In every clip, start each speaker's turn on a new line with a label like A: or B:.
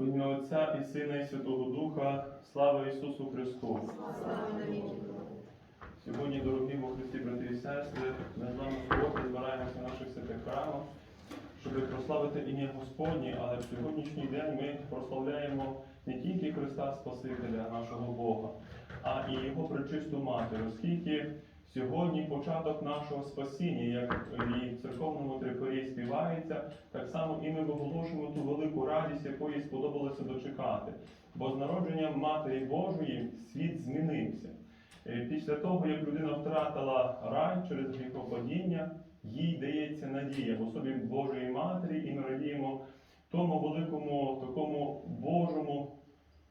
A: В ім'я Отця і Сина, і Святого Духа, слава Ісусу Христу! Сьогодні, дорогі во Христі, брати і сестри, ми з вами сьогодні збираємося в наших святих храмах, щоб прославити ім'я Господнє, але в сьогоднішній день ми прославляємо не тільки Христа Спасителя, нашого Бога, а і Його пречисту матір, оскільки сьогодні початок нашого спасіння, як і в церковному трикорі співається, так само і ми виголошуємо ту велику радість, якої сподобалося дочекати. Бо з народженням Матері Божої світ змінився. Е, Після того, як людина втратила рай через гріхопадіння, їй дається надія в особі Божої Матері, і ми радіємо тому великому такому Божому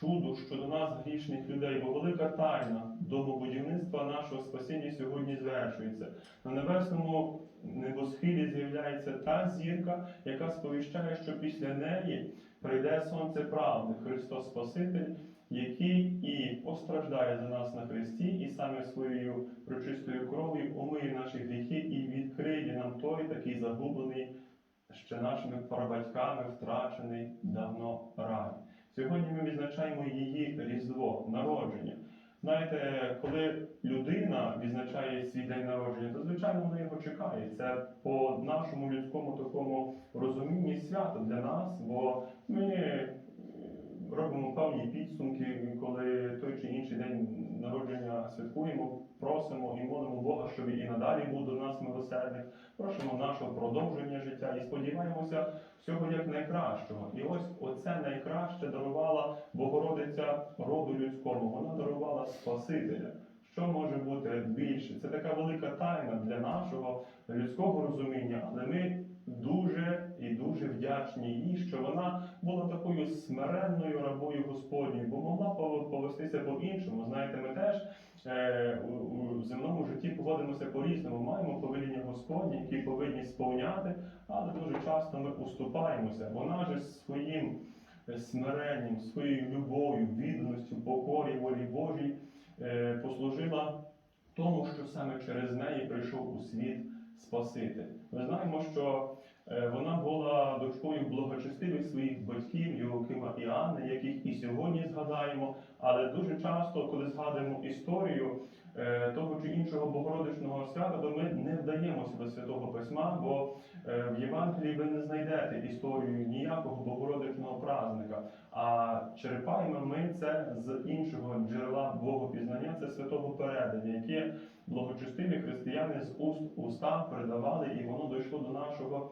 A: чуду щодо нас, грішних людей, бо велика тайна домобудівництва нашого спасіння сьогодні звершується. На небесному небосхилі з'являється та зірка, яка сповіщає, що після неї прийде сонце правди, Христос Спаситель, який і постраждає за нас на Христі, і саме своєю прочистою кров'ю омиє наші гріхи і відкриє нам той такий загублений ще нашими прабатьками втрачений давно рай. Сьогодні ми відзначаємо її Різдво, народження. Знаєте, коли людина відзначає свій день народження, то звичайно вона його чекає. Це по нашому людському такому розумінні свято для нас, бо ми е, робимо певні підсумки, коли той чи інший день народження святкуємо, просимо і молимо Бога, щоб і надалі був до нас милосердний, просимо нашого продовження життя і сподіваємося всього як найкращого. І ось оце найкраще дарувала Богородиця роду людському. Вона дарувала Спасителя. Що може бути більше? Це така велика тайна для нашого людського розуміння, але ми дуже і вдячні їй, що вона була такою смиренною рабою Господньою, бо могла повестися по-іншому. Знаєте, ми теж е, у, земному житті поводимося по-різному. Маємо повеління Господні, які повинні сповняти, але дуже часто ми уступаємося. Вона же своїм е, смиренням, своєю любов'ю, відданістю, покорі волі Божій е, послужила тому, що саме через неї прийшов у світ Спаситель. Ми знаємо, що вона своїх батьків Йоакима і Анни, яких і сьогодні згадаємо. Але дуже часто, коли згадуємо історію е, того чи іншого богородичного свята, то ми не вдаємося до святого письма, бо е, в Євангелії ви не знайдете історію ніякого богородичного празника. А черпаємо ми це з іншого джерела богопізнання, це святого передання, яке благочестиві християни з уст уста передавали, і воно дійшло до нашого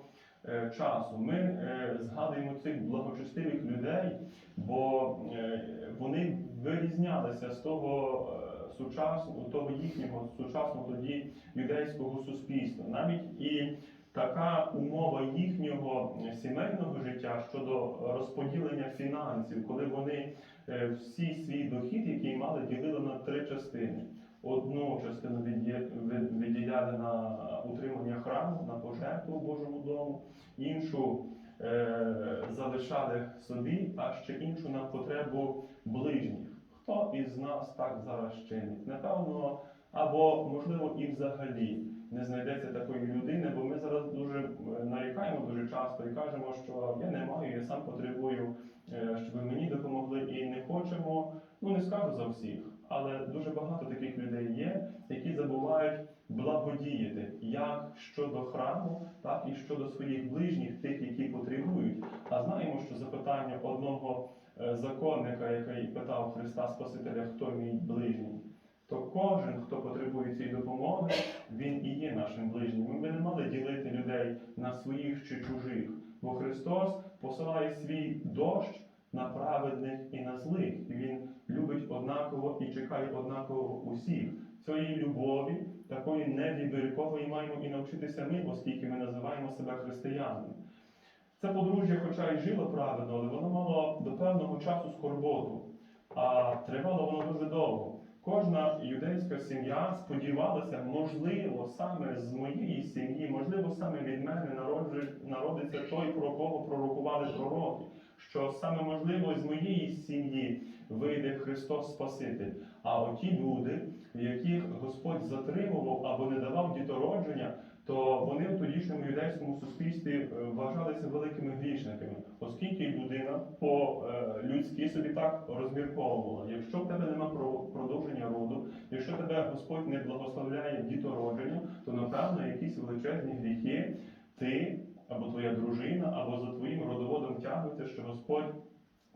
A: часу. Ми е, згадуємо цих благочестивих людей, бо е, вони вирізнялися з того е, сучасного, того їхнього сучасного тоді юдейського суспільства. Навіть і така умова їхнього сімейного життя щодо розподілення фінансів, коли вони е, всі свій дохід, який мали, ділили на три частини. Одну частину відді- ви- виділяли на утримання храму, на пожертву Божому дому, іншу е, залишали собі, а ще іншу на потребу ближніх. Хто із нас так зараз чинить? Напевно, або можливо і взагалі не знайдеться такої людини, бо ми зараз дуже е, нарікаємо дуже часто і кажемо, що я не маю, я сам потребую, е, щоб мені допомогли, і не хочемо. Ну не скажу за всіх, але дуже багато таких людей є, які забувають благодіяти як щодо храму, так і щодо своїх ближніх, тих, які потребують. А знаємо, що запитання одного е, законника, який питав Христа Спасителя, хто мій ближній, то кожен, хто потребує цієї допомоги, він і є нашим ближнім. Ми не мали ділити людей на своїх чи чужих, бо Христос посилає свій дощ на праведних і на злих. І Він любить однаково і чекає однаково усіх. Цієї любові, такої невибіркової, маємо і навчитися ми, оскільки ми називаємо себе християнами. Це подружжя, хоча й жило праведно, але воно мало до певного часу скорботу, а тривало воно дуже довго. Кожна юдейська сім'я сподівалася, можливо, саме з моєї сім'ї, можливо, саме від мене народиться той, про кого пророкували пророки, що саме можливо з моєї сім'ї вийде Христос Спаситель. А оті люди, яких Господь затримував або не давав дітородження, то вони в тодішньому юдейському суспільстві е, вважалися великими грішниками, оскільки людина по е, людські собі так розмірковували. Якщо в тебе нема продовження роду, якщо тебе Господь не благословляє дітородженню, то напевно якісь величезні гріхи ти або твоя дружина, або за твоїм родоводом тягнеться, що Господь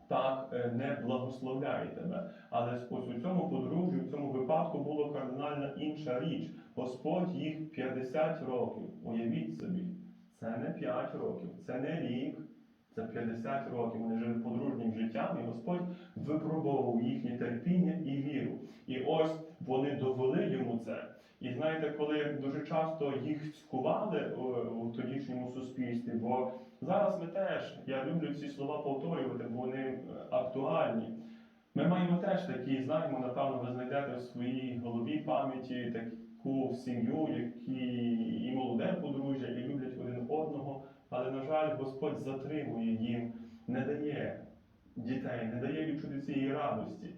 A: так е, не благословляє тебе. Але ось у цьому подружжю, в цьому випадку було кардинально інша річ. Господь їх 50 років. Уявіть собі, це не 5 років, це не рік, це 50 років. Вони жили подружнім життям, і Господь випробовував їхнє терпіння і віру. І ось вони довели йому це. І знаєте, коли дуже часто їх цькували у тодішньому суспільстві, бо зараз ми теж, я люблю ці слова повторювати, бо вони е, актуальні. Ми маємо теж такі, знаємо, напевно, ви знайдете в своїй голові пам'яті таку сім'ю, які і молоде подружжя, і люблять один одного, але, на жаль, Господь затримує їм, не дає дітей, не дає відчути цієї радості.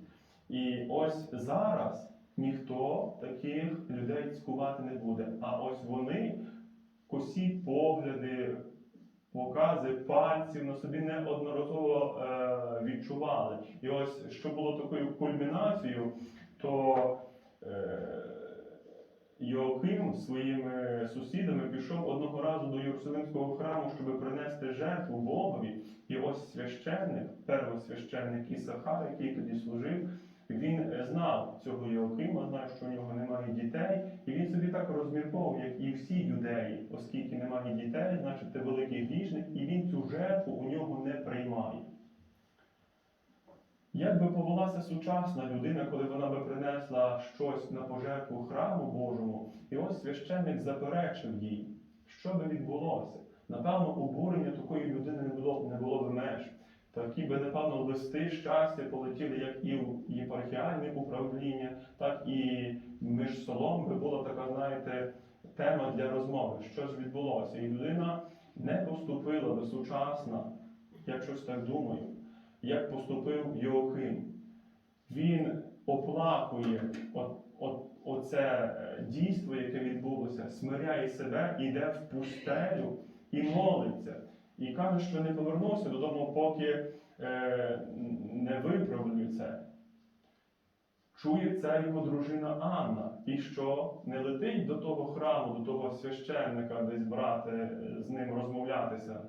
A: І ось зараз ніхто таких людей цькувати не буде. А ось вони косі погляди, покази пальців на собі неодноразово е, відчували. І ось що було такою кульмінацією, то е, Йоаким своїми сусідами пішов одного разу до Єрусалимського храму, щоб принести жертву Богові. І ось священник, первосвященник Ісахар, який тоді служив, він знав цього Йоакима, знав, що у нього немає дітей, і він собі так розмірковував, як і всі юдеї, оскільки немає дітей, значить це великий грішник, і він цю жертву у нього не приймає. Як би повелася сучасна людина, коли вона би принесла щось на пожертву храму Божому, і ось священник заперечив їй, що би відбулося? Напевно, обурення такої людини не було, не було б меж. Такі би, напевно, листи щастя полетіли як і в єпархіальне управління, так і між селом би була така, знаєте, тема для розмови. Що ж відбулося? І людина не поступила би сучасна, я щось так думаю, як поступив Йоаким. Він оплакує от, от, оце е, дійство, яке відбулося, смиряє себе, іде в пустелю і молиться. І каже, що не повернувся додому, поки е, не виправлю це. Чує це його дружина Анна, і що не летить до того храму, до того священника, десь брати е, з ним розмовлятися,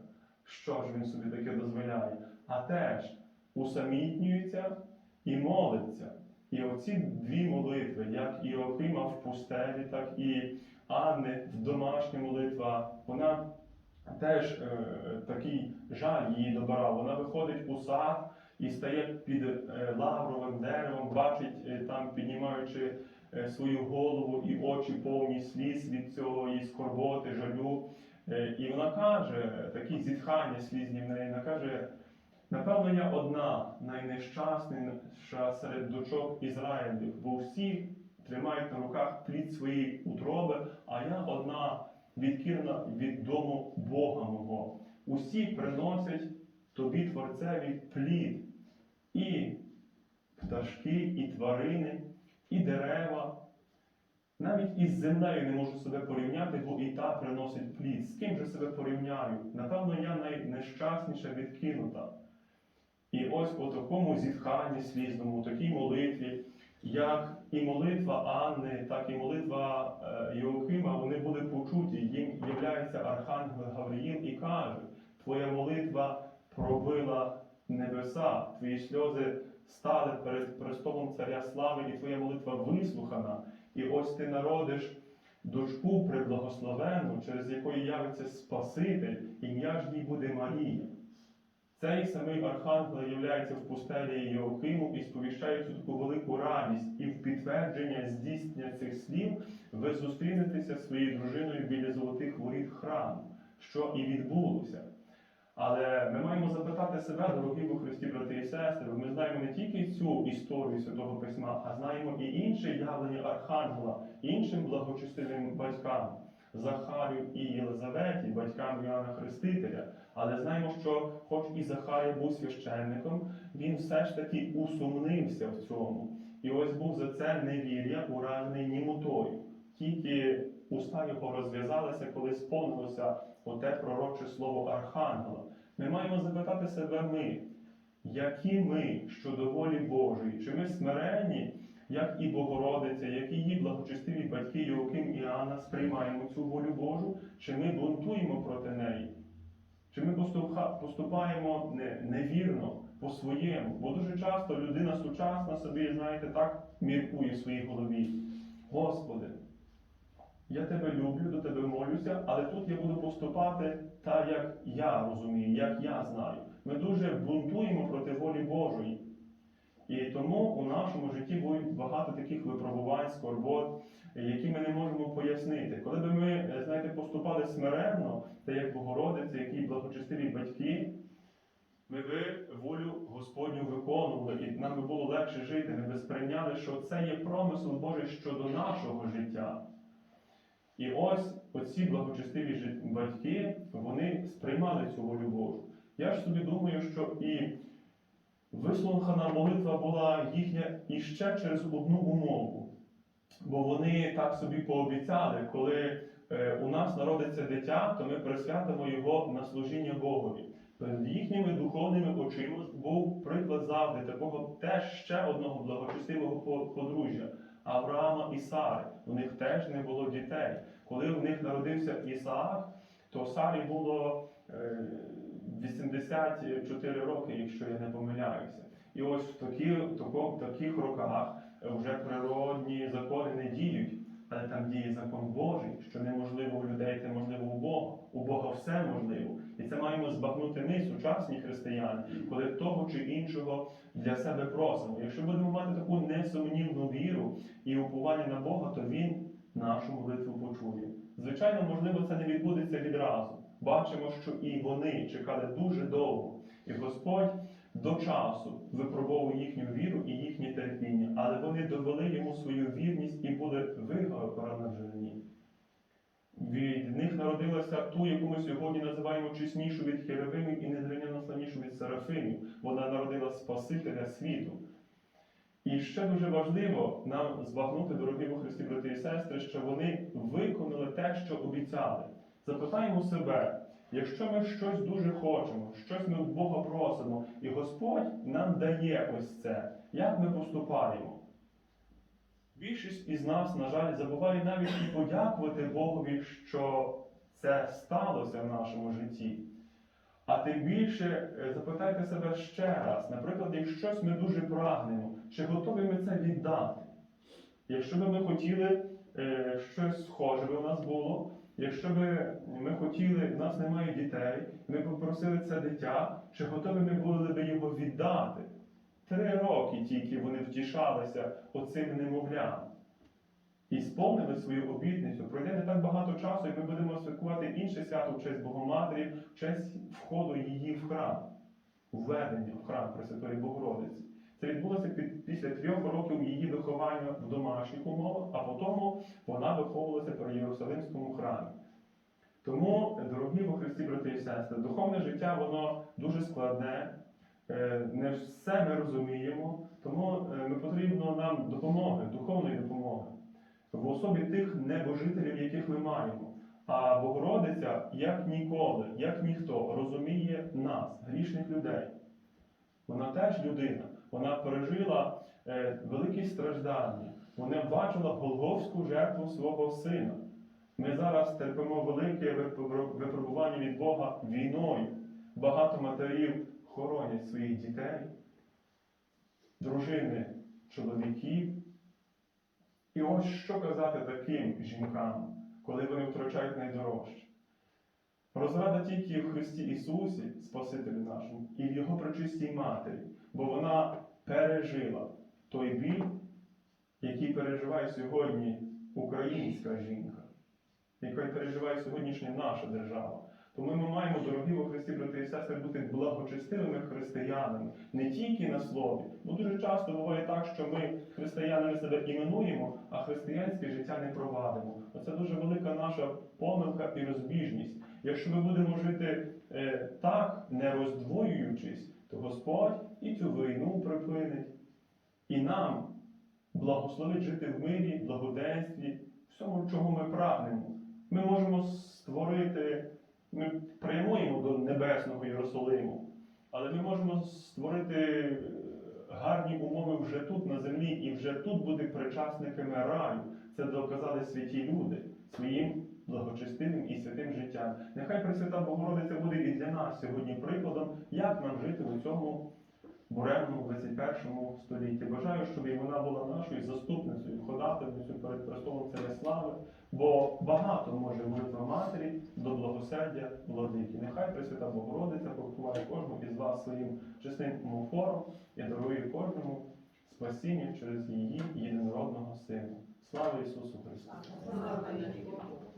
A: що ж він собі таке дозволяє, а теж усамітнюється і молиться. І оці дві молитви, як і Іоахима в пустелі, так і Анни в домашня молитва, вона теж е, такий жаль її добирав. Вона виходить у сад і стає під е, лавровим деревом, бачить е, там, піднімаючи е, свою голову і очі повні сліз від цього і скорботи, жалю. Е, і вона каже, такі зітхання слізні в неї, вона каже, напевно, я одна найнещасніша серед дочок Ізраїлів, бо всі тримають на руках плід своєї утроби, а я одна відкинена від дому Бога мого. Усі приносять тобі творцеві плід, і пташки, і тварини, і дерева. Навіть із землею не можу себе порівняти, бо і та приносить плід. З ким же себе порівняю? Напевно, я найнещасніша відкинута. І ось у такому зітханні слізному, такій молитві, як і молитва Анни, так і молитва е, Йоахима, вони були почуті. Їм являється Архангел Гавриїл і каже, Твоя молитва пробила небеса, твої сльози стали перед престолом Царя Слави, і твоя молитва вислухана. І ось ти народиш дочку преблагословенну, через якої явиться Спаситель, ім'я ж їй буде Марія. Цей самий архангел являється в пустелі Йоахиму і сповіщає цю таку велику радість, і в підтвердження здійснення цих слів ви зустрінетеся зі своєю дружиною біля золотих воріт храму, що і відбулося. Але ми маємо запитати себе, дорогі у Христі, брати і сестри, ми знаємо не тільки цю історію Святого Письма, а знаємо і інше явлення Архангела, іншим благочестивим батькам, Захарію і Єлизаветі, батькам Іоанна Хрестителя. Але знаємо, що хоч і Захарія був священником, він все ж таки усумнився в цьому. І ось був за це невір'я, уражений німотою. Тільки уста його розв'язалися, коли сповнилося оте пророче слово Архангела. Ми маємо запитати себе ми, які ми щодо волі Божої, чи ми смиренні, як і Богородиця, як і її благочестиві батьки Йоаким і Анна сприймаємо цю волю Божу, чи ми бунтуємо проти неї? Чи ми поступаємо невірно по-своєму? Бо дуже часто людина сучасна собі, знаєте, так міркує в своїй голові. Господи, я тебе люблю, до тебе молюся, але тут я буду поступати так, як я розумію, як я знаю. Ми дуже бунтуємо проти волі Божої. І тому у нашому житті будуть багато таких випробувань, скорбот, які ми не можемо пояснити. Коли би ми, е, знаєте, поступали смиренно, та як Богородиця, які благочестиві батьки, ми би волю Господню виконували, і нам би було легше жити. Ми би сприйняли, що це є промисел Божий щодо нашого життя. І ось оці благочестиві батьки, вони сприймали цю волю Божу. Я ж собі думаю, що і вислухана молитва була їхня іще через одну умову. Бо вони так собі пообіцяли, коли е, у нас народиться дитя, то ми присвятимо його на служіння Богові. Перед їхніми духовними очима був приклад завжди такого теж ще одного благочестивого подружжя Авраама і Сари. У них теж не було дітей. Коли в них народився Ісаак, то Сарі було е, 84 роки, якщо я не помиляюся. І ось в в таких роках е, вже природні закони не діють, але там діє закон Божий, що неможливо у людей, те можливо у Бога. У Бога все можливо. І це маємо збагнути ми, сучасні християни, коли того чи іншого для себе просимо. Якщо будемо мати таку несумнівну віру і уповання на Бога, то Він нашу молитву почує. Звичайно, можливо, це не відбудеться відразу. Бачимо, що і вони чекали дуже довго, і Господь до часу випробовує їхню віру і їхнє терпіння, але вони довели йому свою вірність і були вигороджені. Від них народилася ту, яку ми сьогодні називаємо чеснішу від херувимів і незрівняно славнішу від серафимів. Вона народила Спасителя світу. І ще дуже важливо нам збагнути, дорогі у Христі, брати і сестри, що вони виконали те, що обіцяли. Запитаємо себе, якщо ми щось дуже хочемо, щось ми в Бога просимо, і Господь нам дає ось це, як ми поступаємо? Більшість із нас, на жаль, забуває навіть і подякувати Богові, що це сталося в нашому житті. А тим більше е, запитайте себе ще раз, наприклад, якщо щось ми дуже прагнемо, чи готові ми це віддати? Якщо би ми хотіли е, щось схоже би у нас було, якщо би ми хотіли, у нас немає дітей, ми попросили це дитя, чи готові ми були би його віддати? Три роки тільки вони втішалися оцим немовлям. І сповнили свою обітницю. Пройде не так багато часу, і ми будемо святкувати інше свято в честь Богоматері, в честь входу її в храм, введення в храм Пресвятої Богородиці. Це відбулося після трьох років її виховання в домашніх умовах, а потім вона виховувалася при Єрусалимському храмі. Тому, дорогі во Христі, брати і сестри, духовне життя воно дуже складне, е, не все ми розуміємо, тому е, ми потрібно нам допомоги, духовної допомоги в особі тих небожителів, яких ми маємо. А Богородиця, як ніколи, як ніхто, розуміє нас, грішних людей. Вона теж людина, вона пережила е, великі страждання, вона бачила голговську жертву свого сина. Ми зараз терпимо велике випробування від Бога війною. Багато матерів хоронять своїх дітей, дружини чоловіків. І ось що казати таким жінкам, коли вони втрачають найдорожче. Розрада тільки в Христі Ісусі, Спасителі нашому, і в Його пречистій Матері, бо вона пережила той біль, який переживає сьогодні українська жінка, який переживає сьогоднішня наша держава. Тому ми маємо, дорогі во Христі, брати і сестри, бути благочестивими християнами не тільки на слові. Бо дуже часто буває так, що ми християнами себе іменуємо, а християнське життя не провадимо. Оце дуже велика наша помилка і розбіжність. Якщо ми будемо жити е, так, не роздвоюючись, то Господь і цю війну припинить, і нам благословить жити в мирі, благоденстві, всьому, чого ми прагнемо. Ми можемо створити, ми прямуємо до небесного Єрусалиму, Але ми можемо створити е, гарні умови вже тут на землі, і вже тут бути причасниками раю. Це доказали святі люди своїм благочестивим і святим життям. Нехай Пресвята Богородиця буде і для нас сьогодні прикладом, як нам жити у цьому буремному 21 столітті. Бажаю, щоб і вона була нашою заступницею, ходатайницею перед престолом Царя Слави, бо багато може молитва матері до благосердя владики. Нехай Пресвята Богородиця покриває кожному із вас своїм чесним муфором і дарує кожному спасіння через її єдинородного Сина. Слава Ісусу Христу!